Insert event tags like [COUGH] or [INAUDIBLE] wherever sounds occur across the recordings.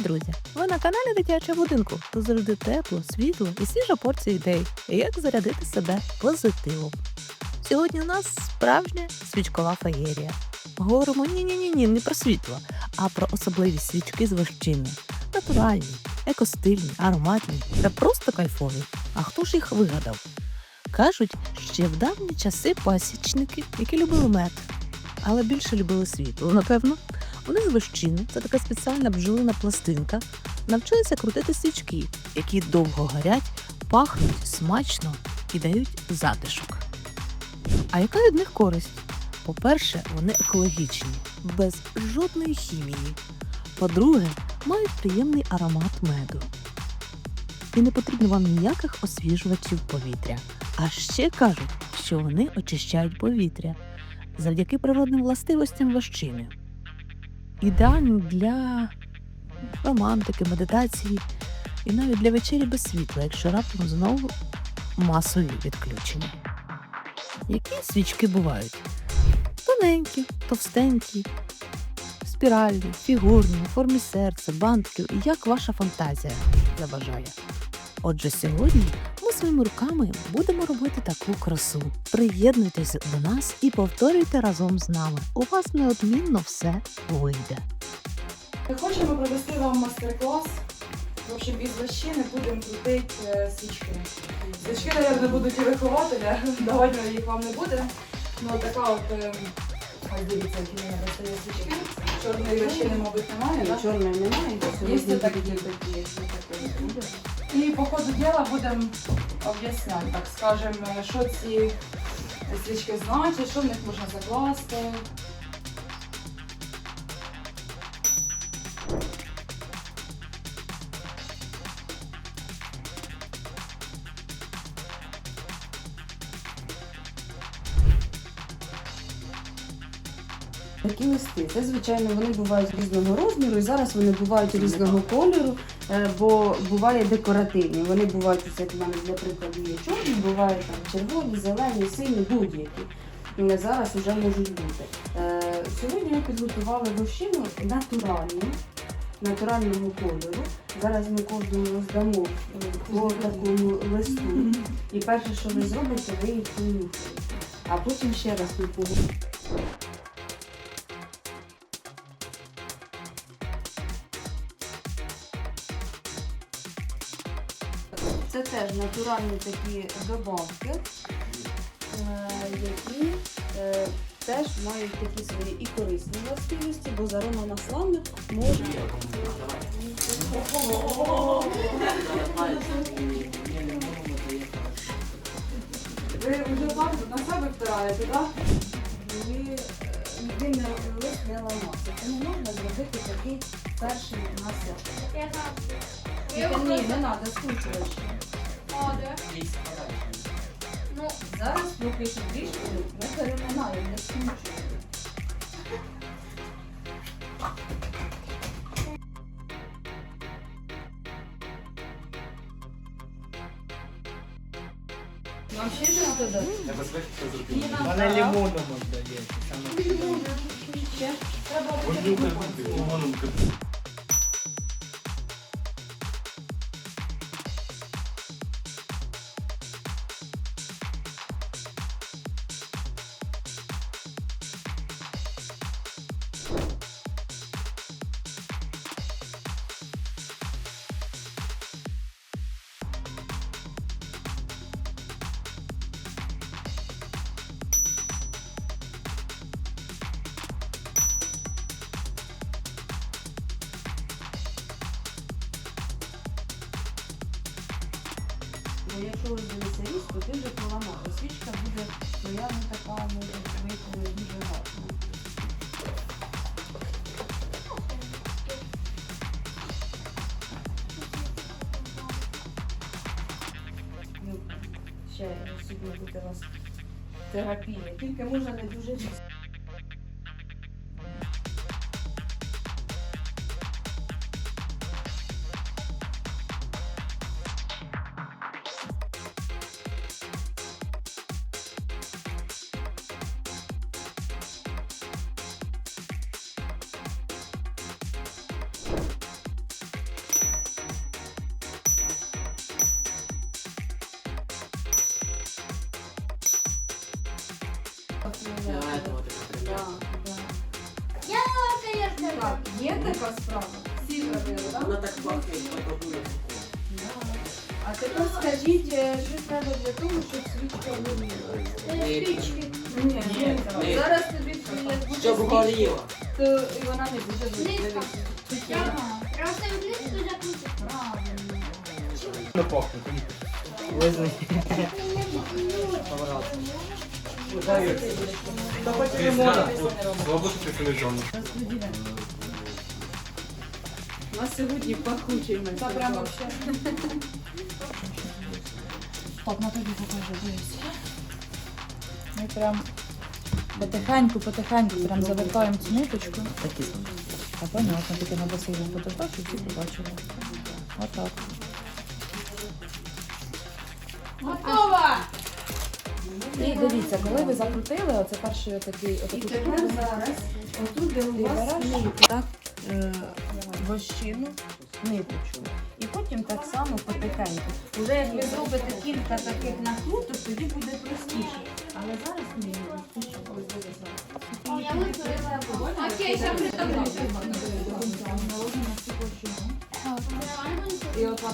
друзі! Ви на каналі Дитячого будинку. Тут завжди тепло, світло і свіжа порція ідей, як зарядити себе позитивом. Сьогодні у нас справжня свічкова феєрія. Говоримо ні-ні-ні, ні, не про світло, а про особливі свічки з вощини. Натуральні, екостильні, ароматні та просто кайфові. А хто ж їх вигадав? Кажуть, ще в давні часи пасічники, які любили мед, але більше любили світло, напевно. Вони з вощини, це така спеціальна бджолина пластинка, навчилися крутити свічки, які довго горять, пахнуть смачно і дають затишок. А яка від них користь? По-перше, вони екологічні, без жодної хімії. По-друге, мають приємний аромат меду. І не потрібно вам ніяких освіжувачів повітря. А ще кажуть, що вони очищають повітря завдяки природним властивостям вощини. Ідеальні для романтики, медитації і навіть для вечері без світла, якщо раптом знову масові відключення. Які свічки бувають? Тоненькі, товстенькі, спіральні, фігурні, у формі серця, бантиків, і як ваша фантазія заважає. Отже, сьогодні своїми руками будемо робити таку красу. Приєднуйтесь до нас і повторюйте разом з нами. У вас неодмінно все вийде. Ми хочемо провести вам майстер-клас. В общем, із вощини будемо крутити е, свічки. Свічки, мабуть, будуть і вихователя, [LAUGHS] давати їх вам не буде. Ну, така от, е, ось дивіться, які в мене достає свічки. Чорної вощини, мабуть, немає, так? Чорної немає, Є це такі такі. І по ходу діла будемо об'ясняти, так скажемо, що ці свічки значать, що в них можна закласти. Такі листи. Це, звичайно, вони бувають різного розміру, і зараз вони бувають різного кольору, е, бо буває декоративні. Вони бувають, ось як в мене для прикладу є чорні, бувають там червоні, зелені, сині, будь-які. Е, Зараз вже можуть бути. Е, Сьогодні я підготувала вощину натуральну, натурального кольору. Зараз ми кожному роздамо по такому листу. І перше, що ви зробите, ви їх понюхаєте. А потім ще раз ми поговоримо. Теж натуральні такі добавки, е, які е, теж мають такі свої і корисні властивості, бо з аромамаслами можна. Ви вже так на себе втираєте, так? Ви, е, Він не лист не ламався. Тому можна зробити такий перший насяд. Ні, не треба, скручувати. Ну, Зараз поки що трішки ми переминаємо, не скручуємо. Вам ще щось додати? Вона лимоном віддається. саме. Бо якщо роздивитися різ, то ти вже поламав. Свічка буде твоя не така може вийти дуже гарна. Ну, ще сьогодні буде у терапія. Тільки можна не дуже різко. Так, є така справа. Всі зробили, так? Вона так пахне, а тепер скажіть, що треба для того, щоб свічка Ні, ні, Зараз тобі буде Щоб горіла. То і вона не буде горіла. Горіти. Не пахне, Визнані. Та потім не можна. Роботи телевізіону. У нас сьогодні пахучий ми. Прям вообще. Так, на тобі покажу, дивись. Ми прям потихеньку, потихеньку прям завертаємо цю ниточку. Такі. А понятно, тільки на басейну фотограф, щоб всі побачили. Отак. Готова! І дивіться, коли ви закрутили, оце перший отакий, І тепер штуку, зараз, отут, де у ти вас береш так, е, вощину, ниточку. І потім так само потихеньку. Уже як ви зробите кілька таких накруток, тоді буде простіше. Але зараз ні, ось дивися. Окей, ще притомно.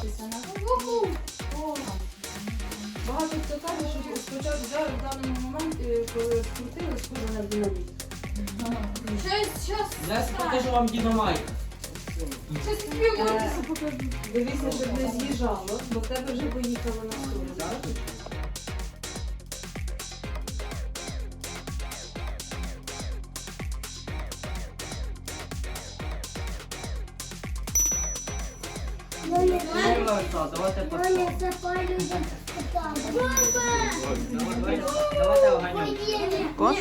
І опатися на Багато хто каже, що спочатку зараз в даному моменті, коли скрутили, схоже на динаміт. Щось, щось. Зараз покажу вам дінамайк. Щось співати. Дивіться, щоб не з'їжджало, бо в тебе вже поїхало на сторону. Давайте Давайте оганю. Кос?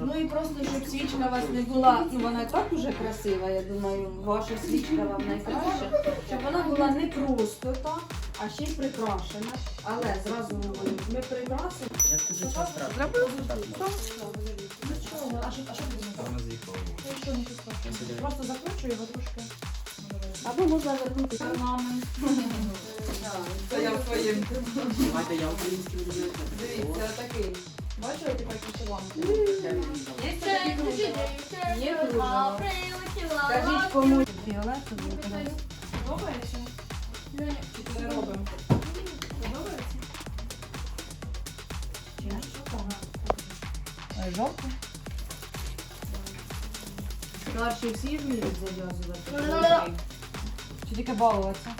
Ну. І просто, щоб свічка у вас не була, ну вона і так уже красива, я думаю, ваша свічка вам найкраща, щоб вона була не просто так, а ще й прикрашена. Але зразу говорю, ми прикрасимо. Як ти за Ну? А що, а що будемо? Вона з'їхала. Ну що, нічого страшного. Просто закручу його трошки. Або можна вернути. Мами. Це я в твоїм. Давайте я український говорити. Дивіться, такий. Вишиванку? Є такий кружево. Є кружево. Скажіть кому фіолетовий. Подобається? Чи це робимо? Подобається? Жовтий? Старші всі вміють зав'язувати. Чи тільки балуватися?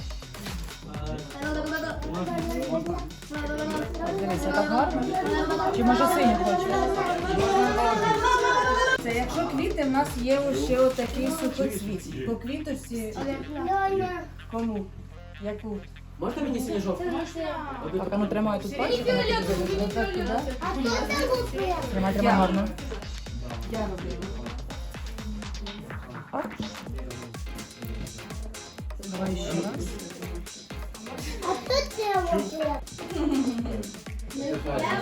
Дивіться, так гарно? Чи може синю хочеш? Це якщо квіти, в нас є ось ще отакий сухоцвіт. По квіточці кому? Яку? Можна мені сніжок? Так, а ну тримай тут туди. Тримай, тримай гарно. Я роблю. Давай ще раз.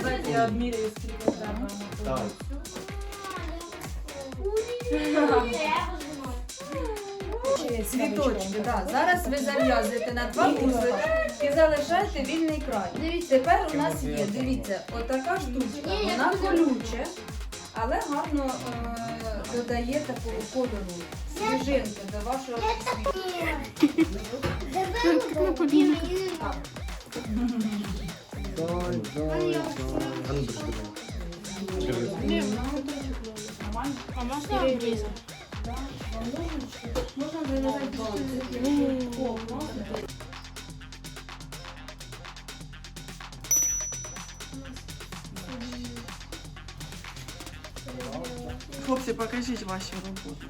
Давайте я обміряю, скільки треба. Так. Цвіточки, так. Зараз ви зав'язуєте на два вузлика і залишаєте вільний край. Тепер у нас є, дивіться, отака штучка, вона колюча, але гарно е, додає такого кольору, свіжинки до вашого світу. Можна зав'язати бантик. Хлопці, покажіть ваші роботи.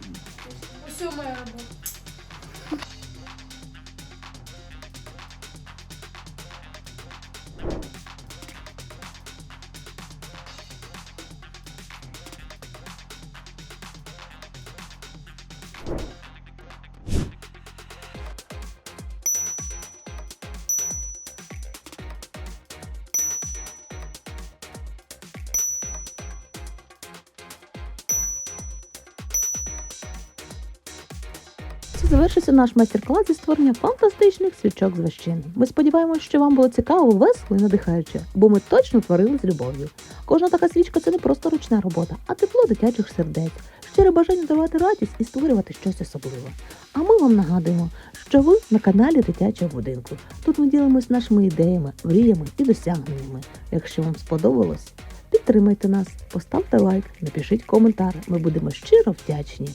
Усю моя робота. Завершився наш майстер-клас зі створення фантастичних свічок з ващини. Ми сподіваємося, що вам було цікаво, весело і надихаюче, бо ми точно творили з любов'ю. Кожна така свічка це не просто ручна робота, а тепло дитячих сердець, щире бажання давати радість і створювати щось особливе. А ми вам нагадуємо, що ви на каналі дитячого будинку. Тут ми ділимось нашими ідеями, мріями і досягненнями. Якщо вам сподобалось, підтримайте нас, поставте лайк, напишіть коментар. Ми будемо щиро вдячні.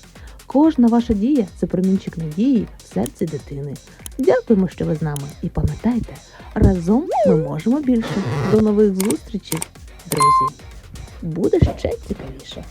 Кожна ваша дія це промінчик надії в серці дитини. Дякуємо, що ви з нами, і пам'ятайте, разом ми можемо більше. До нових зустрічей, друзі! Буде ще цікавіше.